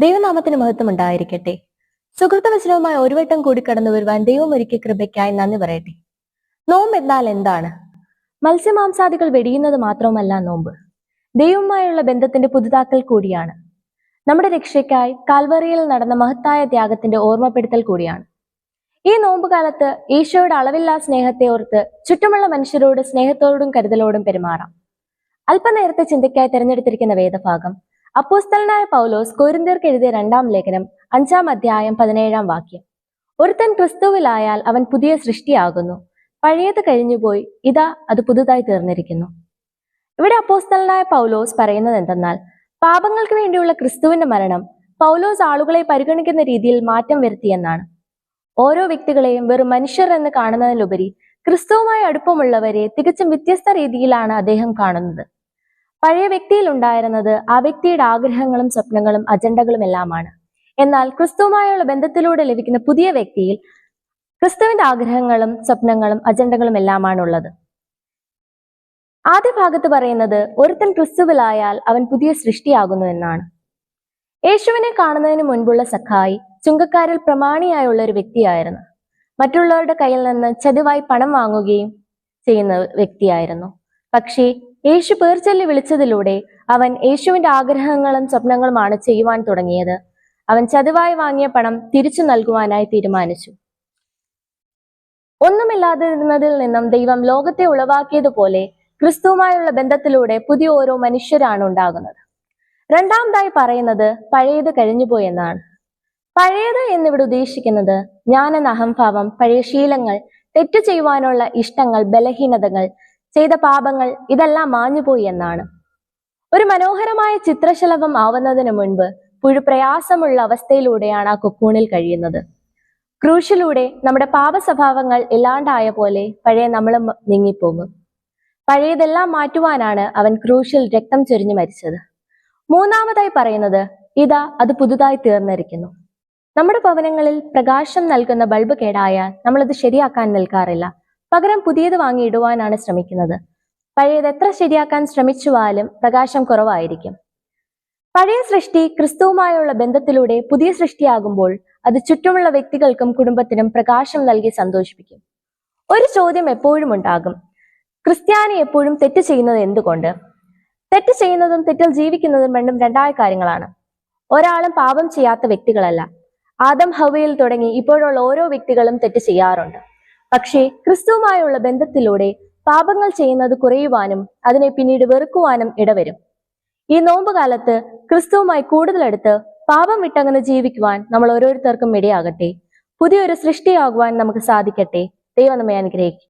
ദൈവനാമത്തിന് മഹത്വം ഉണ്ടായിരിക്കട്ടെ. സുഹൃത്ത വചനവുമായി ഒരു വട്ടം കൂടി കടന്നു വരുവാൻ ദൈവം ഒരുക്കിയ കൃപയ്ക്കായി നന്ദി പറയട്ടെ. നോമ്പ് എന്നാൽ എന്താണ്? മത്സ്യമാംസാദികൾ വെടിയുന്നത് മാത്രവുമല്ല നോമ്പ്. ദൈവവുമായുള്ള ബന്ധത്തിന്റെ പുതുതാക്കൽ കൂടിയാണ്. നമ്മുടെ രക്ഷയ്ക്കായി കാൽവറിയിൽ നടന്ന മഹത്തായ ത്യാഗത്തിന്റെ ഓർമ്മപ്പെടുത്തൽ കൂടിയാണ്. ഈ നോമ്പുകാലത്ത് ഈശോയുടെ അളവില്ലാ സ്നേഹത്തെ ഓർത്ത് ചുറ്റുമുള്ള മനുഷ്യരോട് സ്നേഹത്തോടും കരുതലോടും പെരുമാറാം. അല്പനേരത്തെ ചിന്തയ്ക്കായി തിരഞ്ഞെടുത്തിരിക്കുന്ന വേദഭാഗം അപ്പോസ്തലനായ പൗലോസ് കൊരിന്തിയർക്ക് എഴുതിയ രണ്ടാം ലേഖനം അഞ്ചാം അധ്യായം പതിനേഴാം വാക്യം. ഒരുത്തൻ ക്രിസ്തുവിലായാൽ അവൻ പുതിയ സൃഷ്ടിയാകുന്നു. പഴയത് കഴിഞ്ഞുപോയി ഇതാ അത് പുതുതായി തീർന്നിരിക്കുന്നു. ഇവിടെ അപ്പോസ്തലനായ പൗലോസ് പറയുന്നത് എന്തെന്നാൽ പാപങ്ങൾക്ക് വേണ്ടിയുള്ള ക്രിസ്തുവിന്റെ മരണം പൗലോസ് ആളുകളെ പരിഗണിക്കുന്ന രീതിയിൽ മാറ്റം വരുത്തിയെന്നാണ് ഓരോ വ്യക്തികളെയും വെറും മനുഷ്യർ എന്ന് കാണുന്നതിലുപരി ക്രിസ്തുവുമായി അടുപ്പമുള്ളവരെ തികച്ചും വ്യത്യസ്ത രീതിയിലാണ് അദ്ദേഹം കാണുന്നത്. പഴയ വ്യക്തിയിൽ ഉണ്ടായിരുന്നത് ആ വ്യക്തിയുടെ ആഗ്രഹങ്ങളും സ്വപ്നങ്ങളും അജണ്ടകളും എല്ലാമാണ്. എന്നാൽ ക്രിസ്തുവുമായുള്ള ബന്ധത്തിലൂടെ ലഭിക്കുന്ന പുതിയ വ്യക്തിയിൽ ക്രിസ്തുവിന്റെ ആഗ്രഹങ്ങളും സ്വപ്നങ്ങളും അജണ്ടകളും എല്ലാമാണ് ഉള്ളത് ആദ്യ ഭാഗത്ത് പറയുന്നത് ഒരുത്തൻ ക്രിസ്തുവിലായാൽ അവൻ പുതിയ സൃഷ്ടിയാകുന്നു എന്നാണ്. യേശുവിനെ കാണുന്നതിന് മുൻപുള്ള സഖായി ചുങ്കക്കാരിൽ പ്രമാണിയായുള്ള ഒരു വ്യക്തിയായിരുന്നു. മറ്റുള്ളവരുടെ കയ്യിൽ നിന്ന് ചതിവായി പണം വാങ്ങുകയും ചെയ്യുന്ന വ്യക്തിയായിരുന്നു. പക്ഷേ യേശു പേർച്ചൊല്ലി വിളിച്ചതിലൂടെ അവൻ യേശുവിന്റെ ആഗ്രഹങ്ങളും സ്വപ്നങ്ങളുമാണ് ചെയ്യുവാൻ തുടങ്ങിയത്. അവൻ ചതിവായി വാങ്ങിയ പണം തിരിച്ചു നൽകുവാനായി തീരുമാനിച്ചു. ഒന്നുമില്ലാതിരുന്നതിൽ നിന്നും ദൈവം ലോകത്തെ ഉളവാക്കിയതുപോലെ ക്രിസ്തുവുമായുള്ള ബന്ധത്തിലൂടെ പുതിയ ഓരോ മനുഷ്യരാണ് ഉണ്ടാകുന്നത്. രണ്ടാമതായി പറയുന്നത് പഴയത് കഴിഞ്ഞുപോയി എന്നാണ്. പഴയത് എന്നിവിടെ ഉദ്ദേശിക്കുന്നത് ഞാനെന്ന അഹംഭാവം പഴയ ശീലങ്ങൾ തെറ്റു ചെയ്യുവാനുള്ള ഇഷ്ടങ്ങൾ ബലഹീനതകൾ ചെയ്ത പാപങ്ങൾ ഇതെല്ലാം മാഞ്ഞുപോയി എന്നാണ്. ഒരു മനോഹരമായ ചിത്രശലഭം ആവുന്നതിന് മുൻപ് പുഴു പ്രയാസമുള്ള അവസ്ഥയിലൂടെയാണ് ആ കൊക്കൂണിൽ കഴിയുന്നത്. ക്രൂശിലൂടെ നമ്മുടെ പാപസ്വഭാവങ്ങൾ ഇല്ലാണ്ടായ പോലെ പഴയ നമ്മളും നീങ്ങിപ്പോകും. പഴയതെല്ലാം മാറ്റുവാനാണ് അവൻ ക്രൂശിൽ രക്തം ചൊരിഞ്ഞു മരിച്ചത്. മൂന്നാമതായി പറയുന്നത് ഇതാ അത് പുതുതായി തീർന്നിരിക്കുന്നു. നമ്മുടെ ഭവനങ്ങളിൽ പ്രകാശം നൽകുന്ന ബൾബ് കേടായാൽ നമ്മളത് ശരിയാക്കാൻ നിൽക്കാറില്ല. പകരം പുതിയത് വാങ്ങി ഇടുവാനാണ് ശ്രമിക്കുന്നത്. പഴയത് എത്ര ശരിയാക്കാൻ ശ്രമിച്ചുവാലും പ്രകാശം കുറവായിരിക്കും. പഴയ സൃഷ്ടി ക്രിസ്തുവുമായുള്ള ബന്ധത്തിലൂടെ പുതിയ സൃഷ്ടിയാകുമ്പോൾ അത് ചുറ്റുമുള്ള വ്യക്തികൾക്കും കുടുംബത്തിനും പ്രകാശം നൽകി സന്തോഷിപ്പിക്കും. ഒരു ചോദ്യം എപ്പോഴും ഉണ്ടാകും. ക്രിസ്ത്യാനി എപ്പോഴും തെറ്റ് ചെയ്യുന്നത് എന്തുകൊണ്ട്? തെറ്റ് ചെയ്യുന്നതും തെറ്റിൽ ജീവിക്കുന്നതും രണ്ടും രണ്ടായ കാര്യങ്ങളാണ്. ഒരാളും പാപം ചെയ്യാത്ത വ്യക്തികളല്ല. ആദം ഹവയിൽ തുടങ്ങി ഇപ്പോഴുള്ള ഓരോ വ്യക്തികളും തെറ്റ് ചെയ്യാറുണ്ട്. പക്ഷേ ക്രിസ്തുവുമായുള്ള ബന്ധത്തിലൂടെ പാപങ്ങൾ ചെയ്യുന്നത് കുറയുവാനും അതിനെ പിന്നീട് വെറുക്കുവാനും ഇടവരും. ഈ നോമ്പ് കാലത്ത് ക്രിസ്തുവുമായി കൂടുതലെടുത്ത് പാപം വിട്ടങ്ങനെ ജീവിക്കുവാൻ നമ്മൾ ഓരോരുത്തർക്കും ഇടയാകട്ടെ. പുതിയൊരു സൃഷ്ടിയാകുവാൻ നമുക്ക് സാധിക്കട്ടെ. ദൈവം നമ്മെ അനുഗ്രഹിക്കും